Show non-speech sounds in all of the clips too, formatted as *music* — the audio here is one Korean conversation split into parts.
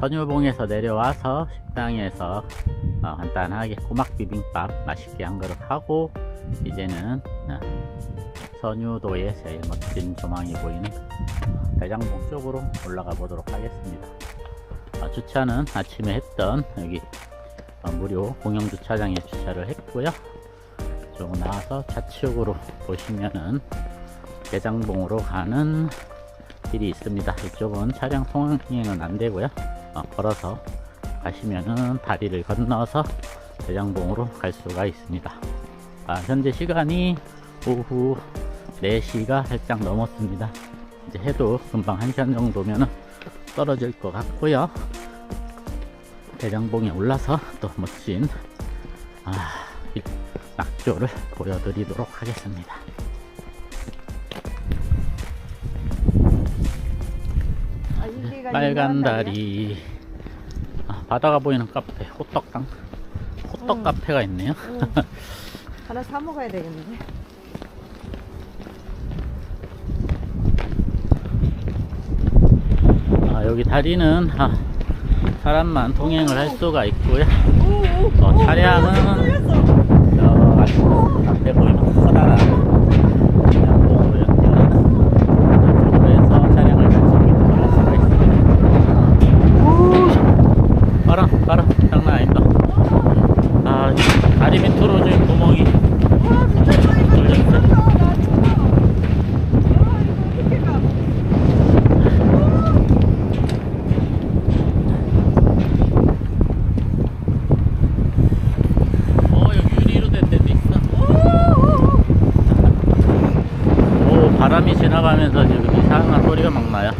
선유봉에서 내려와서 식당에서 어, 간단하게 꼬막 비빔밥 맛있게 한 그릇 하고 이제는 어, 선유도의 제일 멋진 조망이 보이는 대장봉 쪽으로 올라가 보도록 하겠습니다. 어, 주차는 아침에 했던 여기 어, 무료 공영 주차장에 주차를 했고요. 조금 나와서 좌측으로 보시면은 대장봉으로 가는 길이 있습니다. 이쪽은 차량 통행은 안 되고요. 어, 걸어서 가시면은 다리를 건너서 대장봉으로 갈 수가 있습니다. 아, 현재 시간이 오후 4시가 살짝 넘었습니다. 이제 해도 금방 1시간 정도면 떨어질 것 같고요. 대장봉에 올라서 또 멋진 아, 이 낙조를 보여드리도록 하겠습니다. 빨간 다리 아, 바다가 보이는 카페 호떡당 호떡 응. 카페가 있네요? 응. 하나 사 먹어야 되겠는데. 아, 여기 다리는 아, 사람만 통행을 할 수가 있고요 오, 오, 어, 오, 차량은 뚫렸어. 저 아주 앞에 보이는 커다란 양봉으로 연결하는 쪽에서 차량을 단속히 할 수가 있습니다 오, 바람 바람 장난 아니다 아 다리 밑으로 지금 구멍이 와, 진짜 많이 뚫렸어 뚫렸어. 나 진짜. 야, 이거 어떻게 가? 어 여기 유리로 된 데도 있어 오, 오, 오 바람이 지나가면서 지금 이상한 소리가 막 나요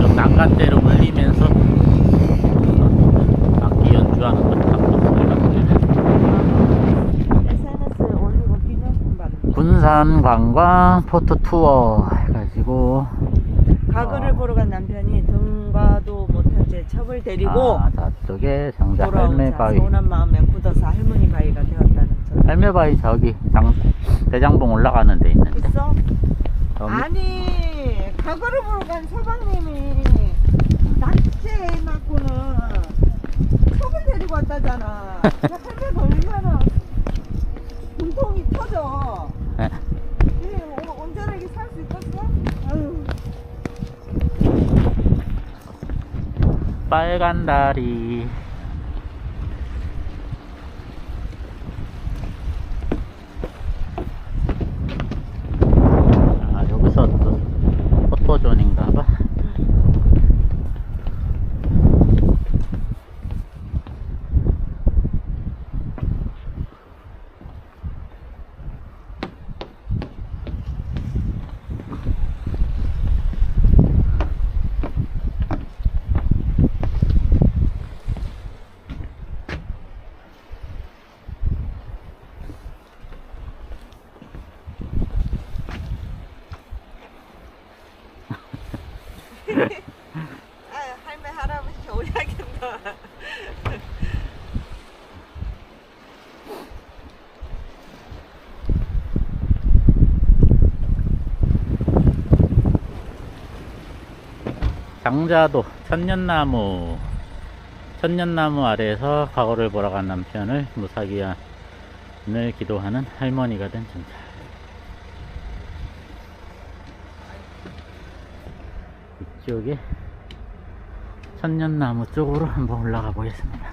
좀 난간대로 울리면서 악기 연주하는 받는. 군산 관광 포토 투어 해가지고 가글을 어. 보러 간 남편이 등과도 못한 채 첩을 데리고 아, 저쪽에 돌아오자 할매바위 서운한 마음에 굳어서 할머니 바위가 되었다는 저 할매바위 저기 장, 대장봉 올라가는 데 있는데 있어? 아니 가글을 보러 간 서방님이 낙지에 맞고는 첩을 데리고 왔다잖아. 할매가 얼마나 분통이 터져. 예. 이 오- 온전하게 살 수 있겠어? 아유. 빨간 다리 아 여기서 또 포토존인가봐 *laughs* 아유 할매 할아버지 겨울야겠다. *laughs* 장자도 천년나무 천년나무 아래에서 과거를 보러 간 남편을 무사기한을 기도하는 할머니가 된 장자 이쪽에 천년나무 쪽으로 *laughs* 한번 올라가 보겠습니다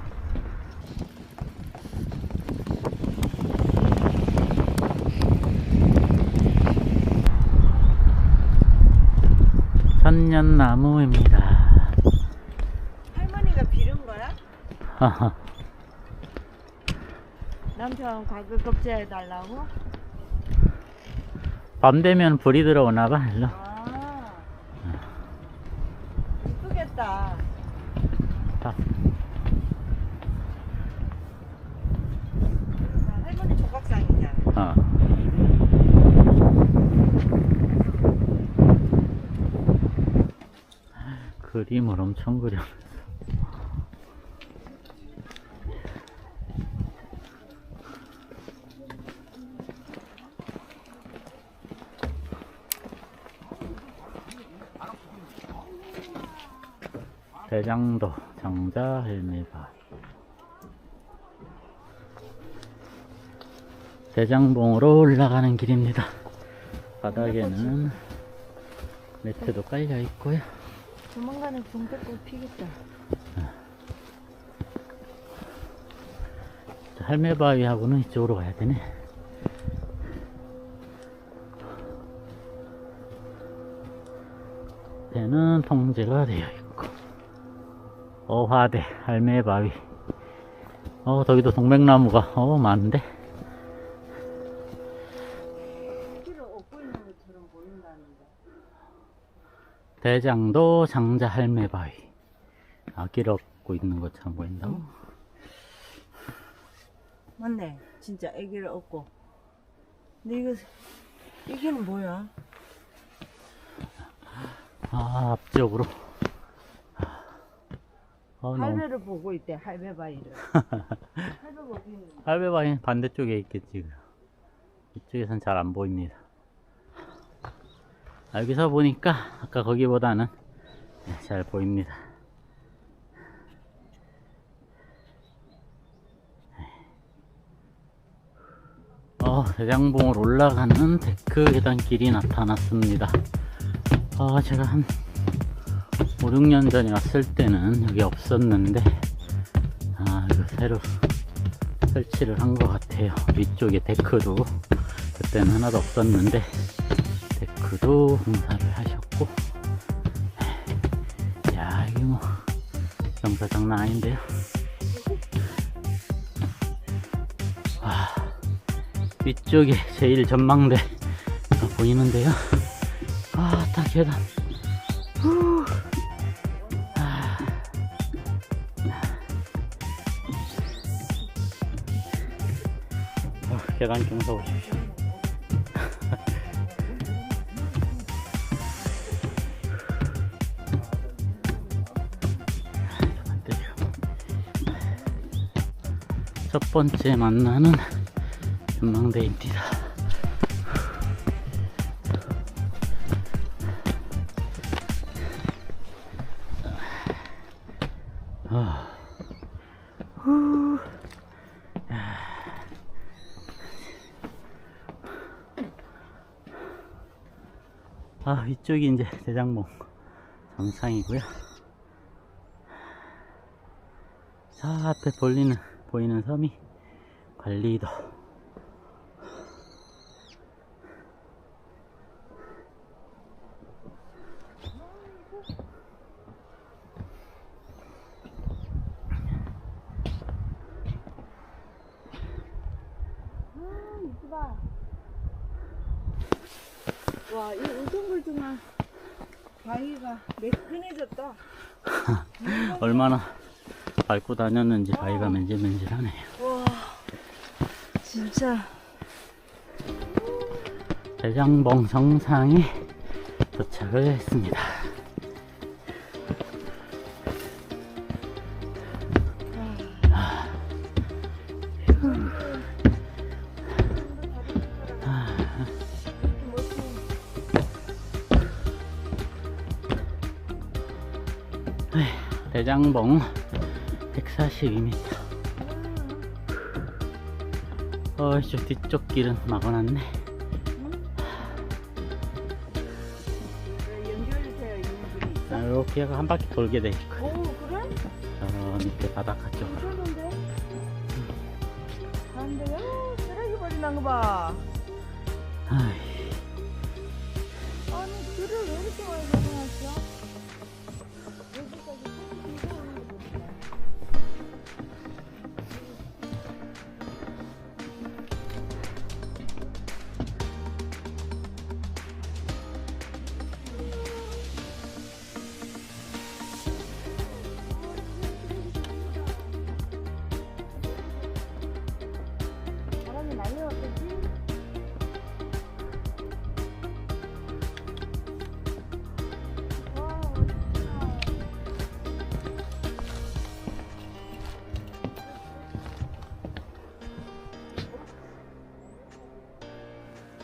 천년나무입니다 할머니가 비른 거야? 남편 가글 겁제해 달라고? 밤 되면 불이 들어오나 봐. 일로. 아 이쁘겠다 봐. 할머니 조각상이잖아 어. 그림을 엄청 그려. 대장도 장자 헬메바 대장봉으로 올라가는 길입니다. 바닥에는 매트도 깔려 있고요. 조만간에 동백꽃 피겠다. 자, 할매바위하고는 이쪽으로 가야 되네. 배는 통제가 되어 있고, 어화대, 할매바위. 어, 저기도 동백나무가, 어, 많은데? 대장도 장자 할매바위. 아기를 얻고 있는 것처럼 보인다 고? 맞네. 진짜 아기를 얻고. 근데 이거 이게는 뭐야? 아, 앞쪽으로. 어, 너무 할배를 보고 있대. 할배바위를. *laughs* 할배 보고 있는. 할배바위 반대쪽에 있겠지. 이쪽에선 잘 안 보입니다. 아, 여기서 보니까 아까 거기보다는 네, 잘 보입니다. 어, 대장봉을 올라가는 데크 계단길이 나타났습니다. 아, 제가 한 5, 6년 전에 왔을 때는 여기 없었는데, 아, 이거 새로 설치를 한 것 같아요. 위쪽에 데크도 그때는 하나도 없었는데 데크도 공사를 하셨고 야 이게 뭐 경사 장난 아닌데요. 와 위쪽에 제일 전망대가 보이는데요. 아다 계단. 후. 아. 어, 계단 경사 보십시오. 첫 번째 만나는 전망대입니다. 아. 후. 아 위쪽이 이제 대장봉 정상이고요 저 앞에 보이는 보이는 섬이 관리도 아, 이쁘다. 와, 이 우성불중한 바위가 매끈해졌다. *laughs* 얼마나 밟고 다녔는지 바위가 맨질맨질하네요 와, 진짜. 대장봉 정상에 도착을 했습니다 대장봉 142m 어, 저 뒤쪽 길은 막아놨네? 아, 이렇게 해서 한 바퀴 돌게 돼 있고 오, 그래? 저 밑에 바닷가 쪽으로 괜찮은데? 안 돼. 어, 쓰레기 버리는 거 봐. 아이, 아니, 길을 왜 이렇게 많이 가져놨어? 여기까지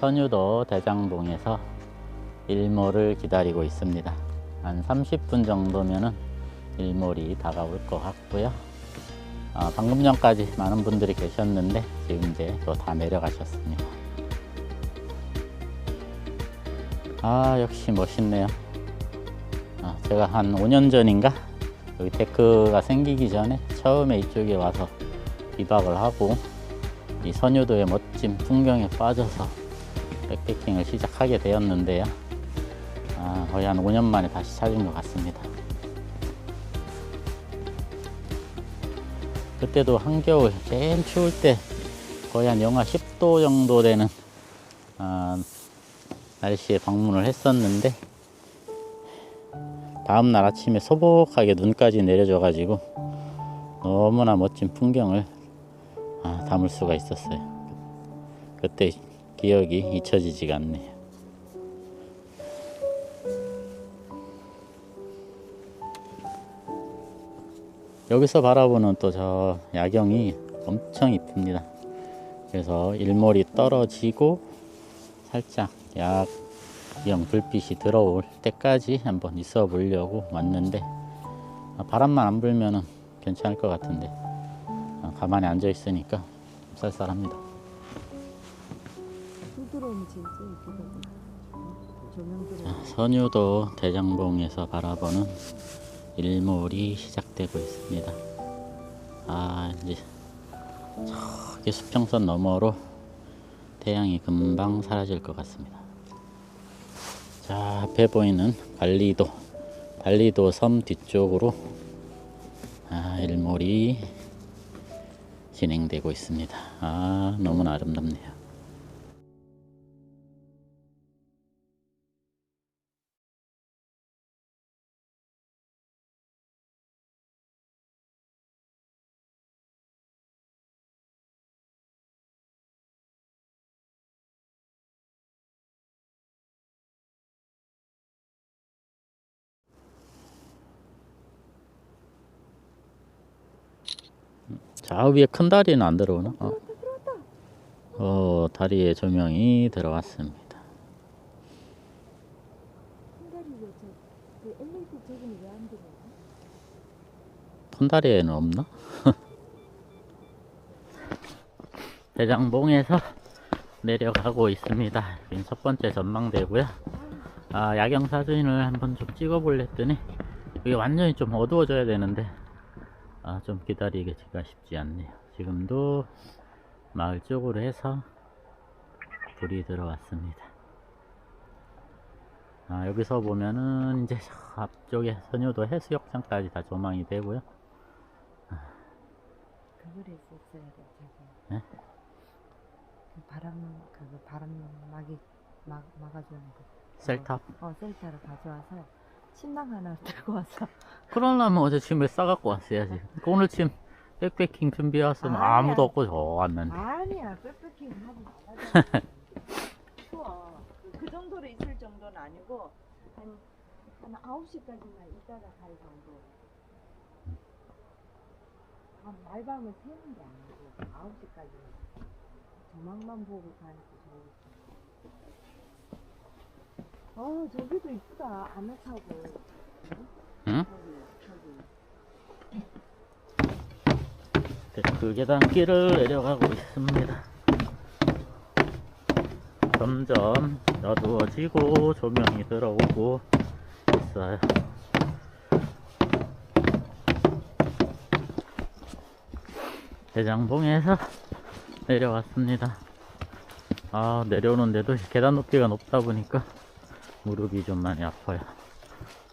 선유도 대장봉에서 일몰을 기다리고 있습니다. 한 30분 정도면은 일몰이 다가올 것 같고요. 아, 방금 전까지 많은 분들이 계셨는데 지금 이제 또 다 내려가셨습니다. 아 역시 멋있네요. 아, 제가 한 5년 전인가 여기 데크가 생기기 전에 처음에 이쪽에 와서 비박을 하고 이 선유도의 멋진 풍경에 빠져서 백패킹을 시작하게 되었는데요. 아, 거의 한 5년 만에 다시 찾은 것 같습니다. 그때도 한겨울 제일 추울 때 거의 한 영하 10도 정도 되는 아, 날씨에 방문을 했었는데 다음 날 아침에 소복하게 눈까지 내려져 가지고 너무나 멋진 풍경을 아, 담을 수가 있었어요. 그때 기억이 잊혀지지가 않네요. 여기서 바라보는 또 저 야경이 엄청 이쁩니다. 그래서 일몰이 떨어지고 살짝 약영 불빛이 들어올 때까지 한번 있어 보려고 왔는데 아, 바람만 안 불면은 괜찮을 것 같은데 아, 가만히 앉아 있으니까 쌀쌀합니다. 선유도 대장봉에서 바라보는 일몰이 시작되고 있습니다. 아 이제 저기 수평선 너머로 태양이 금방 사라질 것 같습니다. 자 앞에 보이는 발리도 발리도 섬 뒤쪽으로 아 일몰이 진행되고 있습니다. 아 너무나 아름답네요. 저 위에 큰 다리는 안 들어오나? 어, 어 다리에 조명이 들어왔습니다. 흰다리 왜저 그 LED 저기는 왜안 들어와? 큰 다리에는 없나? *laughs* 대장봉에서 내려가고 있습니다. 첫 번째 전망대고요. 아, 야경 사진을 한번 좀 찍어볼래 했더니 이게 완전히 좀 어두워져야 되는데 아, 좀 기다리기가 쉽지 않네요. 지금도 마을 쪽으로 해서 불이 들어왔습니다. 아, 여기서 보면은 이제 저 앞쪽에 선유도 해수욕장까지 다 조망이 되고요. 그걸 했었어야 돼 저기. 네? 그 바람 그거 바람 막이 막 막아주는 거. 셀탑. 어 셀타를 가져와서 침낭 하나 *laughs* 들고 와서. 그러려면 어제 짐을 싸갖고 왔어야지. 그 오늘 짐 백패킹 준비해 왔으면 아니야. 아무도 없고 저 왔는데. 아니야 백패킹 하지 말아줘. *laughs* 추워. 그- 그 정도로 있을 정도는 아니고 한, 한 9시까지만 있다가 갈 정도. 아, 말밤을 새는 게 아니고 9시까지 조망만 보고 가는 게 좋을 어 저기도 이쁘다 저기 네, 그 계단길을 내려가고 있습니다. 점점 어두워지고 조명이 들어오고 있어요. 대장봉에서 내려왔습니다. 아, 내려오는데도 계단 높이가 높다 보니까 무릎이 좀 많이 아파요.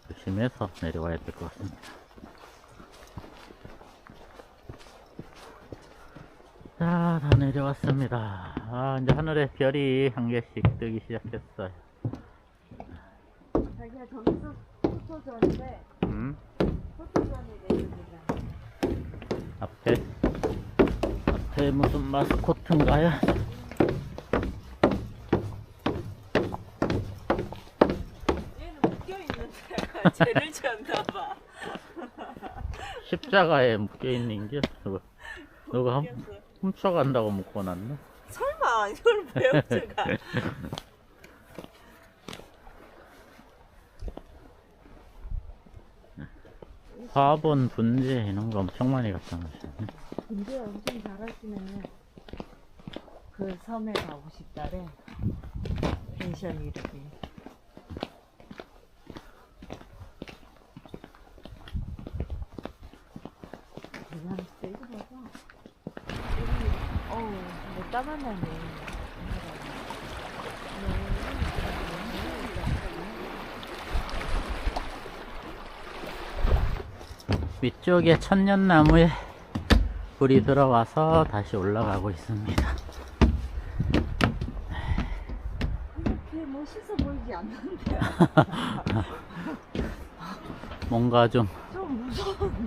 조심해서 내려와야 될 것 같습니다. 자, 다 내려왔습니다. 아, 이제 하늘에 별이 한 개씩 뜨기 시작했어요. 자기가 저기서 포토존인데 음, 포토존이 내려오잖아 앞에, 앞에 무슨 마스코트인가요? 죄를 지었나 봐 십자가에 묶여있는 게, 누가, 누가 훔-. 훔쳐간다고 묶어놨나? 설마 이걸 왜 훔쳐가 화분, 분재 이런 거 엄청 많이 갖다 놓으셨네. 근데 엄청 잘하시네. 그 섬에 가고 싶다래. 펜션 이름이. 그냥 세고 봐서. 어우, 못 따 만나네. 위쪽에 천년나무에 불이 들어와서 다시 올라가고 있습니다. 이렇게 멋있어 보이지 않는데. *laughs* 뭔가 좀 좀.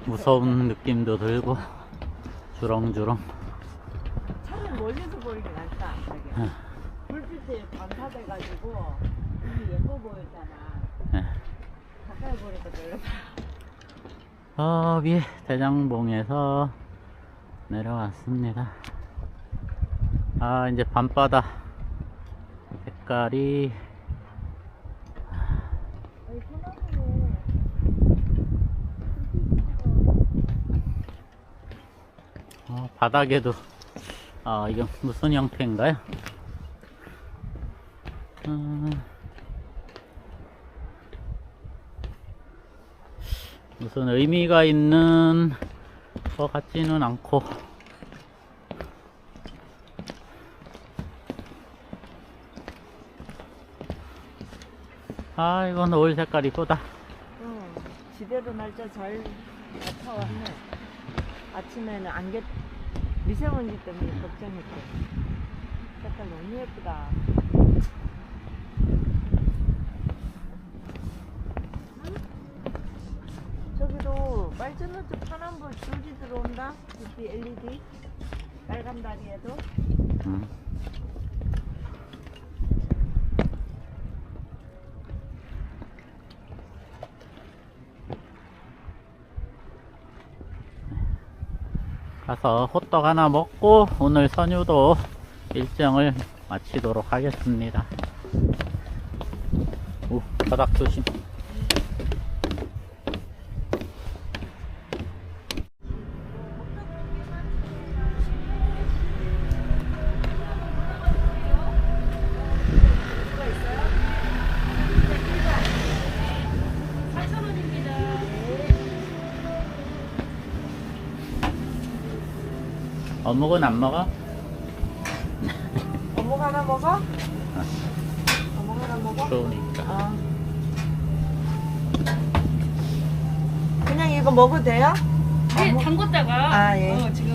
무서운 느낌도 들고 주렁주렁. 차라리 멀리서 보이긴 낫다. 자기. 불빛에 반사돼가지고 이게 예뻐 보였잖아. 네. 별로. 저 위에 대장봉에서 내려왔습니다. 아 이제 밤바다 색깔이 어, 바닥에도 아 이게 무슨 형태인가요? 무슨 의미가 있는 것 같지는 않고 아 이건 노을 색깔 이쁘다 응, 지대로 날짜 잘 나타왔네. 아침에는 안개 미세먼지 때문에 걱정했대. 색깔 너무 예쁘다. 저기도 빨주노 쪽 파란불 줄이 들어온다. 빛이 LED 빨간 다리에도. 음. 가서 호떡 하나 먹고 오늘 선유도 일정을 마치도록 하겠습니다. 오, 바닥 조심. 어묵은 안 먹어? 어묵 하나 먹어? 어묵 하나 먹어? 좋으니까. 아. 그냥 이거 먹어도 돼요? 네, 담궜다가 아, 예. 어, 지금